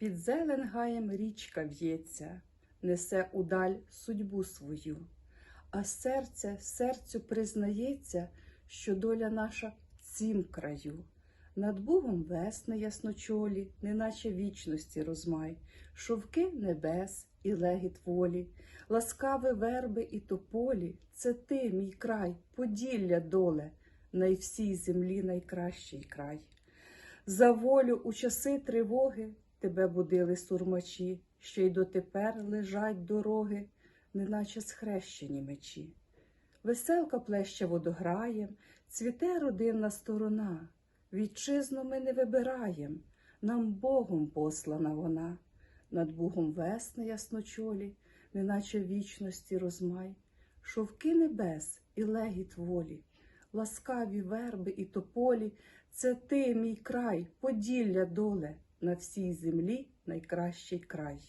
Під зелен гаєм річка в'ється, несе удаль судьбу свою, а серце серцю признається, що доля наша в цім краю. Над Богом весни ясночолі, неначе вічності розмай, шовки небес і легіт волі, ласкаві верби і тополі, це ти, мій край, поділля доле, най всій землі найкращий край. За волю у часи тривоги тебе будили сурмачі, ще й дотепер лежать дороги, неначе схрещені мечі. Веселка плеща водограєм, цвіте родинна сторона. Вітчизну ми не вибираєм, нам Богом послана вона. Над Богом весна ясночолі, неначе вічності розмай, шовки небес і легіт волі, ласкаві верби і тополі, це ти, мій край, поділля доле, на всій землі найкращий край.